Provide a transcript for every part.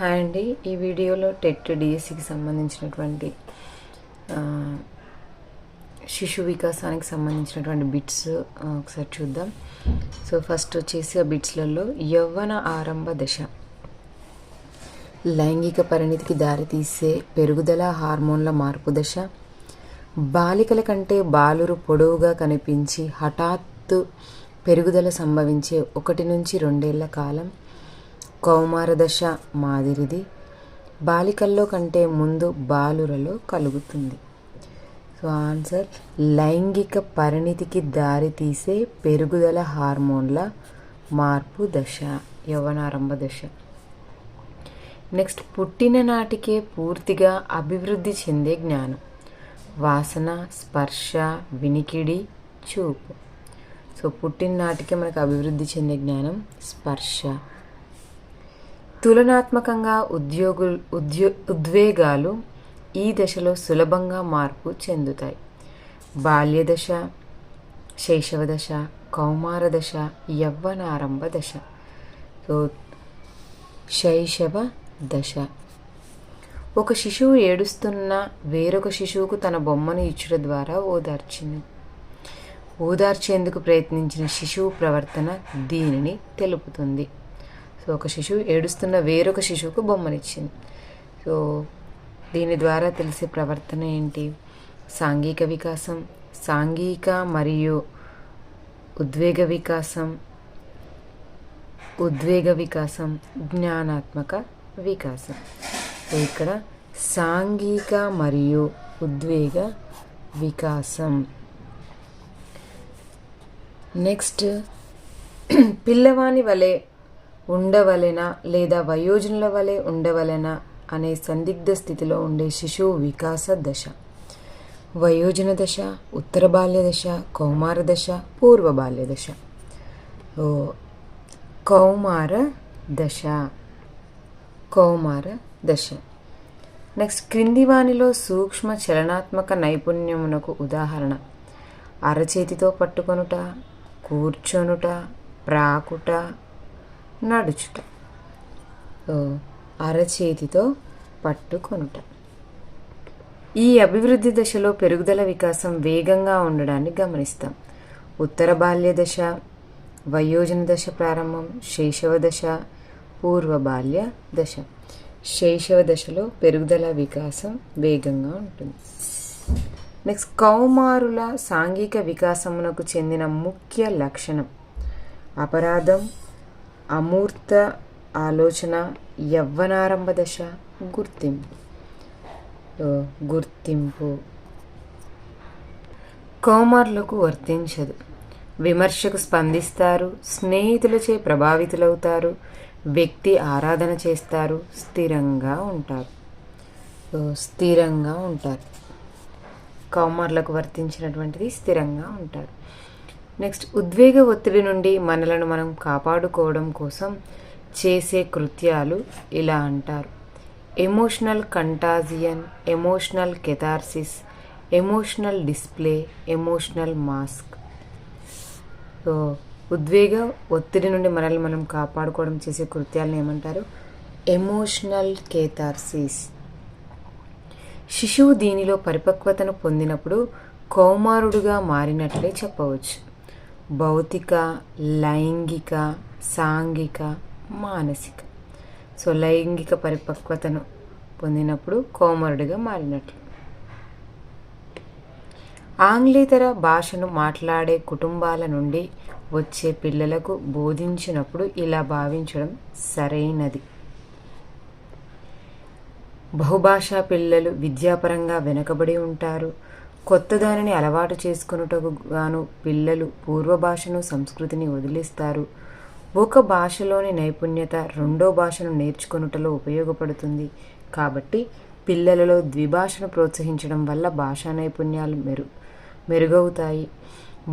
Hi అండి. ఈ వీడియోలో టెట్ డిఎస్సికి సంబంధించినటువంటి శిశు వికాసానికి సంబంధించినటువంటి బిట్స్ ఒకసారి చూద్దాం. సో ఫస్ట్ వచ్చేసి ఆ బిట్స్లలో యవ్వన ఆరంభ దశ. లైంగిక పరిణితికి దారితీసే పెరుగుదల హార్మోన్ల మార్పు దశ. బాలికల కంటే బాలురు పొడవుగా కనిపించి హఠాత్తు పెరుగుదల సంభవించే ఒకటి నుంచి రెండేళ్ళ కాలం. కౌమార దశ మాదిరిది బాలికల్లో కంటే ముందు బాలురలో కలుగుతుంది. సో ఆన్సర్ లైంగిక పరిణితికి దారితీసే పెరుగుదల హార్మోన్ల మార్పు దశ యవనారంభ దశ. నెక్స్ట్ పుట్టిన నాటికే పూర్తిగా అభివృద్ధి చెందే జ్ఞానం. వాసన స్పర్శ వినికిడి చూపు. సో పుట్టిన నాటికే మనకు అభివృద్ధి చెందే జ్ఞానం స్పర్శ. తులనాత్మకంగా ఉద్యోగు ఉద్యో ఉద్వేగాలు ఈ దశలో సులభంగా మార్పు చెందుతాయి. బాల్యదశ శైశవదశ శైశవ దశ కౌమార దశ యవ్వనారంభ దశ. సో శైశవ దశ. ఒక శిశువు ఏడుస్తున్న వేరొక శిశువుకు తన బొమ్మను ఇచ్చుట ద్వారా ఓదార్చింది ఓదార్చేందుకు ప్రయత్నించిన శిశువు ప్రవర్తన దీనిని తెలుపుతుంది. సో ఒక శిశువు ఏడుస్తున్న వేరొక శిశువుకు బొమ్మనిచ్చింది. సో దీని ద్వారా తెలిసే ప్రవర్తన ఏంటి? సాంఘిక వికాసం సాంఘిక మరియు ఉద్వేగ వికాసం ఉద్వేగ వికాసం జ్ఞానాత్మక వికాసం. సో ఇక్కడ సాంఘిక మరియు ఉద్వేగ వికాసం. నెక్స్ట్ పిల్లవాని వలె ఉండవలెనా లేదా వయోజనుల వలె ఉండవలెనా అనే సందిగ్ధ స్థితిలో ఉండే శిశువు వికాస దశ. వయోజన దశ ఉత్తర బాల్య దశ కౌమార దశ పూర్వ బాల్య దశ. ఓ కౌమార దశ. కౌమార దశ. నెక్స్ట్ క్రింది వానిలో సూక్ష్మ చలనాత్మక నైపుణ్యమునకు ఉదాహరణ. అరచేతితో పట్టుకొనుట కూర్చొనుట ప్రాకుట నడుచుట. అరచేతితో పట్టుకొనుట. ఈ అభివృద్ధి దశలో పెరుగుదల వికాసం వేగంగా ఉండడాన్ని గమనిస్తాం. ఉత్తర బాల్య దశ వయోజన దశ ప్రారంభం శైశవ దశ పూర్వ బాల్య దశ. శైశవ దశలో పెరుగుదల వికాసం వేగంగా ఉంటుంది. నెక్స్ట్ కౌమారుల సాంఘిక వికాసమునకు చెందిన ముఖ్య లక్షణం. అపరాధం అమూర్త ఆలోచన యవ్వనారంభ దశ గుర్తింపు. గుర్తింపు. కౌమారులకు వర్తించదు. విమర్శకు స్పందిస్తారు స్నేహితులచే ప్రభావితులవుతారు వ్యక్తి ఆరాధన చేస్తారు స్థిరంగా ఉంటారు. స్థిరంగా ఉంటారు. కౌమార్లకు వర్తించినటువంటిది స్థిరంగా ఉంటారు. నెక్స్ట్ ఉద్వేగ ఒత్తిడి నుండి మనలను మనం కాపాడుకోవడం కోసం చేసే కృత్యాలు ఇలా అంటారు. Emotional contagion emotional catharsis emotional display emotional mask so ఉద్వేగ ఒత్తిడి నుండి మనల్ని మనం కాపాడుకోవడం చేసే కృత్యాలను ఏమంటారు? ఎమోషనల్ కేథార్సిస్ శిశువు దీనిలో పరిపక్వతను పొందినప్పుడు కౌమారుడుగా మారినట్లే చెప్పవచ్చు. భౌతిక లైంగిక సాంఘిక మానసిక. సో లైంగిక పరిపక్వతను పొందినప్పుడు కోమరుడిగా మారినట్లు ఆంగ్లేతర భాషను మాట్లాడే కుటుంబాల నుండి వచ్చే పిల్లలకు బోధించినప్పుడు ఇలా భావించడం సరైనది. బహుభాషా పిల్లలు విద్యాపరంగా వెనుకబడి ఉంటారు. కొత్త దానిని అలవాటు చేసుకున్నటకు గాను పిల్లలు పూర్వ భాషను సంస్కృతిని వదిలేస్తారు. ఒక భాషలోని నైపుణ్యత రెండో భాషను నేర్చుకొనుటలో ఉపయోగపడుతుంది. కాబట్టి పిల్లలలో ద్విభాషను ప్రోత్సహించడం వల్ల భాషా నైపుణ్యాలు మెరు మెరుగవుతాయి.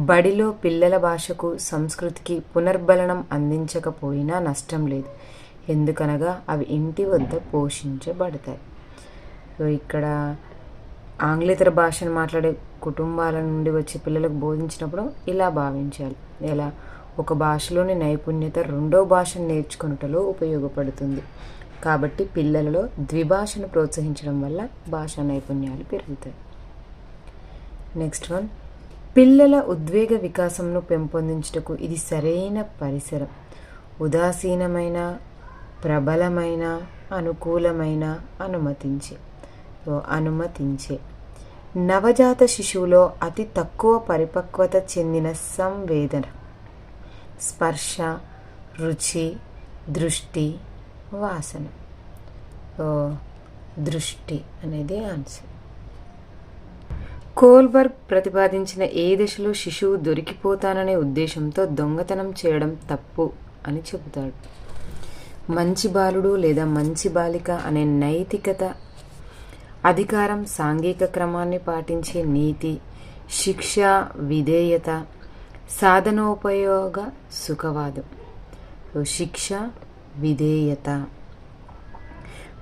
బడిలో పిల్లల భాషకు సంస్కృతికి పునర్బలనం అందించకపోయినా నష్టం లేదు. ఎందుకనగా అవి ఇంటి వద్ద పోషించబడతాయి. సో ఇక్కడ ఆంగ్లేతర భాషను మాట్లాడే కుటుంబాల నుండి వచ్చే పిల్లలకు బోధించినప్పుడు ఇలా భావించాలి. ఎలా? ఒక భాషలోని నైపుణ్యత రెండో భాషను నేర్చుకొనుటలో ఉపయోగపడుతుంది. కాబట్టి పిల్లలలో ద్విభాషను ప్రోత్సహించడం వల్ల భాషా నైపుణ్యాలు పెరుగుతాయి. నెక్స్ట్ వన్ పిల్లల ఉద్వేగ వికాసంను పెంపొందించుటకు ఇది సరైన పరిసరం. ఉదాసీనమైన ప్రబలమైన అనుకూలమైన అనుమతించే. అనుమతించే. నవజాత శిశువులో అతి తక్కువ పరిపక్వత చెందిన సంవేదన. స్పర్శ రుచి దృష్టి వాసన. దృష్టి అనేది ఆన్సర్. కోల్బర్గ్ ప్రతిపాదించిన ఏ దశలో శిశువు దొరికిపోతాననే ఉద్దేశంతో దొంగతనం చేయడం తప్పు అని చెబుతాడు. మంచి బాలుడు లేదా మంచి బాలిక అనే నైతికత అధికారం సాంఘిక క్రమాన్ని పాటించే నీతి శిక్ష విధేయత సాధనోపయోగ సుఖవాదం. సో శిక్ష విధేయత.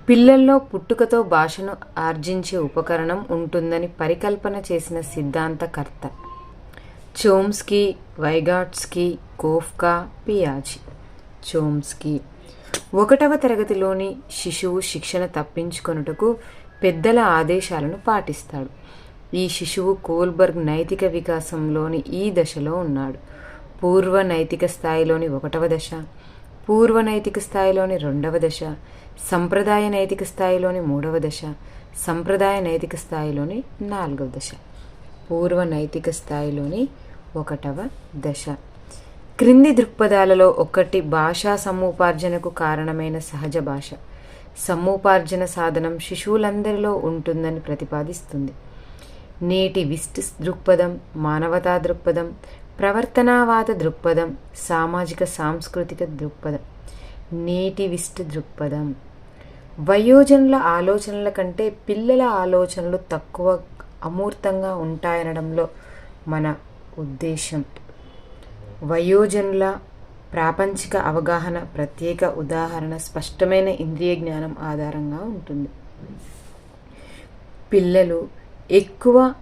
పిల్లల్లో పుట్టుకతో భాషను ఆర్జించే ఉపకరణం ఉంటుందని పరికల్పన చేసిన సిద్ధాంతకర్త. చోమ్స్కీ వైగాట్స్కీ కోఫ్కా పియాజీ. చోమ్స్కీ. ఒకటవ తరగతిలోని శిశువు శిక్షణ తప్పించుకొనుటకు పెద్దల ఆదేశాలను పాటిస్తాడు. ఈ శిశువు కోల్బర్గ్ నైతిక వికాసంలోని ఈ దశలో ఉన్నాడు. పూర్వ నైతిక స్థాయిలోని ఒకటవ దశ పూర్వ నైతిక స్థాయిలోని రెండవ దశ సంప్రదాయ నైతిక స్థాయిలోని మూడవ దశ సంప్రదాయ నైతిక స్థాయిలోని నాలుగవ దశ పూర్వ నైతిక స్థాయిలోని ఒకటవ దశ. క్రింది దృక్పథాలలో ఒకటి భాషా సముపార్జనకు కారణమైన సహజ భాష. సముపార్జన సాధనం శిశువులందరిలో ఉంటుందని ప్రతిపాదిస్తుంది. నేటి విస్ట్ దృక్పథం మానవతా దృక్పథం ప్రవర్తనావాద దృక్పథం సామాజిక సాంస్కృతిక దృక్పథం. నేటి విస్ట్ దృక్పథం. వయోజనుల ఆలోచనల కంటే పిల్లల ఆలోచనలు తక్కువ అమూర్తంగా ఉంటాయనడంలో మన ఉద్దేశం. వయోజనుల ప్రాపంచిక అవగాహన ప్రత్యేక ఉదాహరణ స్పష్టమైన ఇంద్రియ జ్ఞానం ఆధారంగా ఉంటుంది. పిల్లలు ఎక్కువ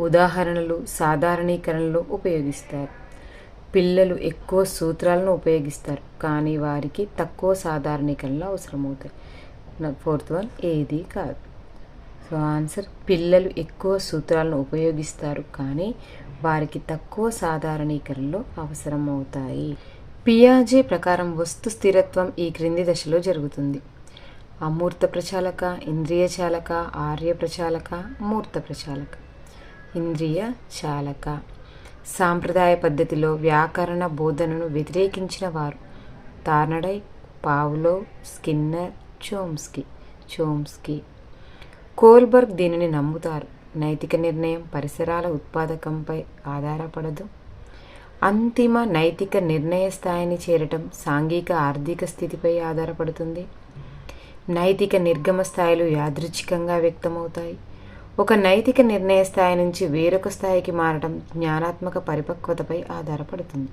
ఉదాహరణలు సాధారణీకరణలు ఉపయోగిస్తారు. పిల్లలు ఎక్కువ సూత్రాలను ఉపయోగిస్తారు కానీ వారికి తక్కువ సాధారణీకరణలు అవసరమవుతాయి. ఫోర్త్ వన్ ఏది కాదు. సో ఆన్సర్ పిల్లలు ఎక్కువ సూత్రాలను ఉపయోగిస్తారు కానీ వారికి తక్కువ సాధారణీకరణలు అవసరమవుతాయి. పియాజే ప్రకారం వస్తు స్థిరత్వం ఈ క్రింది దశలో జరుగుతుంది. అమూర్త ప్రచాలక ఇంద్రియ చాలక ఆర్య ప్రచాలక మూర్త ప్రచాలక. ఇంద్రియ చాలక. సాంప్రదాయ పద్ధతిలో వ్యాకరణ బోధనను వ్యతిరేకించిన వారు తార్నడై పావులో స్కిన్నర్ చోమ్స్కి చోమ్స్కి. కోల్బర్గ్ దీనిని నమ్ముతారు. నైతిక నిర్ణయం పరిసరాల ఉత్పాదకంపై ఆధారపడదు. అంతిమ నైతిక నిర్ణయ స్థాయిని చేరటం సాంఘిక ఆర్థిక స్థితిపై ఆధారపడుతుంది. నైతిక నిర్గమ స్థాయిలు యాదృచ్ఛికంగా వ్యక్తమవుతాయి. ఒక నైతిక నిర్ణయ స్థాయి నుంచి వేరొక స్థాయికి మారటం జ్ఞానాత్మక పరిపక్వతపై ఆధారపడుతుంది.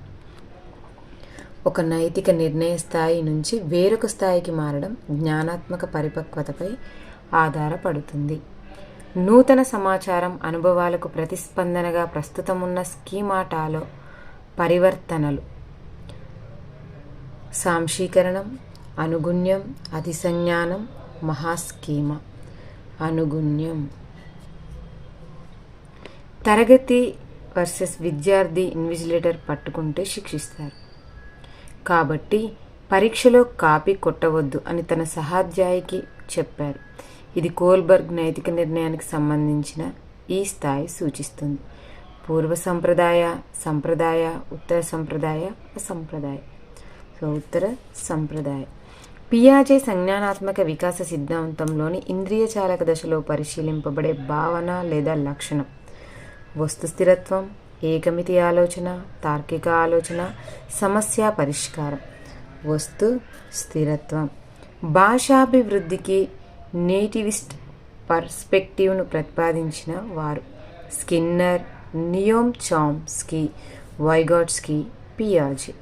ఒక నైతిక నిర్ణయ స్థాయి నుంచి వేరొక స్థాయికి మారడం జ్ఞానాత్మక పరిపక్వతపై ఆధారపడుతుంది. నూతన సమాచారం అనుభవాలకు ప్రతిస్పందనగా ప్రస్తుతం ఉన్న స్కీమాటాలో పరివర్తనలు. సాంశీకరణం అనుగుణ్యం అధిసంజ్ఞానం మహాస్కీమ. అనుగుణ్యం. తరగతి వర్సెస్ విద్యార్థి ఇన్విజిలేటర్ పట్టుకుంటే శిక్షిస్తారు. కాబట్టి పరీక్షలో కాపీ కొట్టవద్దు అని తన సహాధ్యాయికి చెప్పారు. ఇది కోల్బర్గ్ నైతిక నిర్ణయానికి సంబంధించిన ఈ స్థాయి సూచిస్తుంది. పూర్వ సంప్రదాయ సంప్రదాయ ఉత్తర సంప్రదాయ అసంప్రదాయ సో ఉత్తర సంప్రదాయ పియాజే సంజ్ఞానాత్మక వికాస సిద్ధాంతంలోని ఇంద్రియ చాలక దశలో పరిశీలింపబడే భావన లేదా లక్షణం. వస్తు స్థిరత్వం ఏకమితి ఆలోచన తార్కిక ఆలోచన సమస్య పరిష్కారం. వస్తు స్థిరత్వం. భాషాభివృద్ధికి నేటివిస్ట్ పర్స్పెక్టివ్ను ప్రతిపాదించిన వారు. స్కిన్నర్ నియోమ్ చామ్స్కీ వైగాట్స్కీ పియాజీ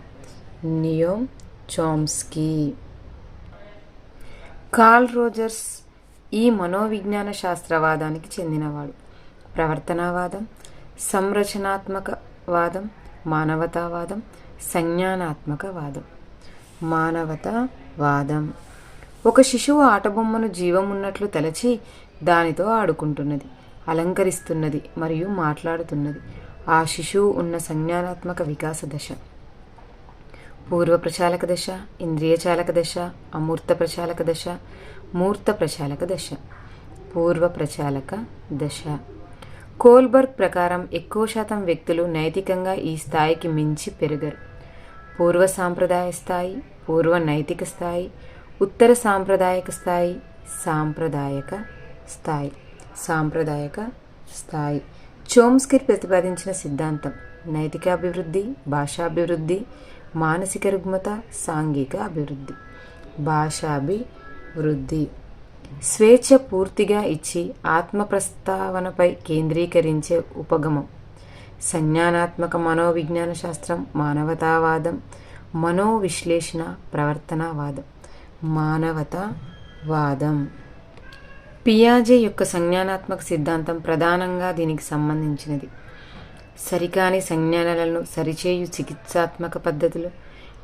నియోమ్ చామ్స్కీ కార్ల్ రోజర్స్ ఈ మనోవిజ్ఞాన శాస్త్రవాదానికి చెందినవాడు. ప్రవర్తనావాదం సంరచనాత్మకవాదం మానవతావాదం సంజ్ఞానాత్మక వాదం మానవతావాదం. ఒక శిశువు ఆటబొమ్మను జీవం ఉన్నట్లు తలచి దానితో ఆడుకుంటున్నది. అలంకరిస్తున్నది మరియు మాట్లాడుతున్నది. ఆ శిశువు ఉన్న సంజ్ఞానాత్మక వికాస దశ. పూర్వ ప్రచాలక దశ ఇంద్రియ చాలక దశ అమూర్త ప్రచాలక దశ మూర్త ప్రచాలక దశ. పూర్వ ప్రచాలక దశ. కోల్బర్గ్ ప్రకారం ఎక్కువ శాతం వ్యక్తులు నైతికంగా ఈ స్థాయికి మించి పెరగరు. పూర్వ సాంప్రదాయ స్థాయి పూర్వ నైతిక స్థాయి ఉత్తర సాంప్రదాయక స్థాయి సాంప్రదాయక స్థాయి. సాంప్రదాయక స్థాయి. చోమ్స్కిర్ ప్రతిపాదించిన సిద్ధాంతం నైతికాభివృద్ధి భాషాభివృద్ధి మానసిక రుగ్మత సాంఘిక అభివృద్ధి. భాషాభివృద్ధి. స్వేచ్ఛ పూర్తిగా ఇచ్చి ఆత్మ ప్రస్తావనపై కేంద్రీకరించే ఉపగమం. సంజ్ఞానాత్మక మనోవిజ్ఞాన శాస్త్రం మానవతావాదం మనోవిశ్లేషణ ప్రవర్తనవాదం. మానవతావాదం. పియాజే యొక్క సంజ్ఞానాత్మక సిద్ధాంతం ప్రధానంగా దీనికి సంబంధించినది. సరికాని సంజ్ఞానాలను సరిచేయు చికిత్సాత్మక పద్ధతులు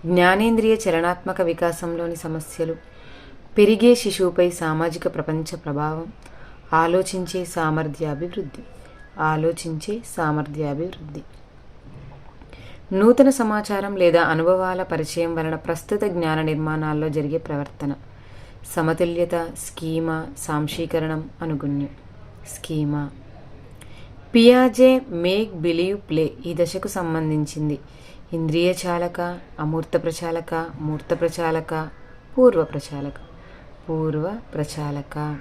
జ్ఞానేంద్రియ చలనాత్మక వికాసంలోని సమస్యలు పెరిగే శిశువుపై సామాజిక ప్రపంచ ప్రభావం ఆలోచించే సామర్థ్యాభివృద్ధి ఆలోచించే సామర్థ్యాభివృద్ధి. నూతన సమాచారం లేదా అనుభవాల పరిచయం వలన ప్రస్తుత జ్ఞాన నిర్మాణాల్లో జరిగే ప్రవర్తన. సమతుల్యత స్కీమా సాంశీకరణం అనుగుణ్యం. స్కీమా. పియాజే మేక్ బిలీవ్ ప్లే ఈ దశకు సంబంధించింది. ఇంద్రియ చాలక అమూర్త ప్రచాలక మూర్త ప్రచాలక పూర్వ ప్రచాలక. పూర్వ ప్రచాలక.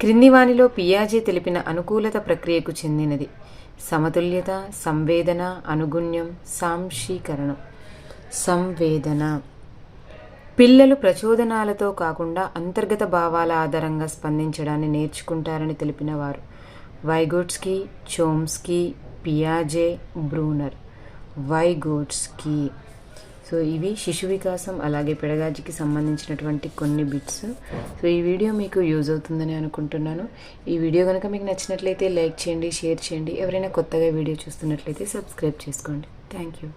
క్రింది వానిలో పియాజే తెలిపిన అనుకూలత ప్రక్రియకు చెందినది. సమతుల్యత సంవేదన అనుగుణ్యం సాంశీకరణం. సంవేదన. పిల్లలు ప్రచోదనాలతో కాకుండా అంతర్గత భావాల ఆధారంగా స్పందించడాన్ని నేర్చుకుంటారని తెలిపిన వారు. వైగోట్స్కి చోమ్స్కి పియాజే బ్రూనర్ వైగోట్స్కి సో ఇవి శిశు వికాసం అలాగే పెడగాజికి సంబంధించినటువంటి కొన్ని బిట్స్ సో ఈ వీడియో మీకు యూజ్ అవుతుందని అనుకుంటున్నాను. ఈ వీడియో కనుక మీకు నచ్చినట్లయితే లైక్ చేయండి షేర్ చేయండి. ఎవరైనా కొత్తగా వీడియో చూస్తున్నట్లయితే సబ్స్క్రైబ్ చేసుకోండి. Thank you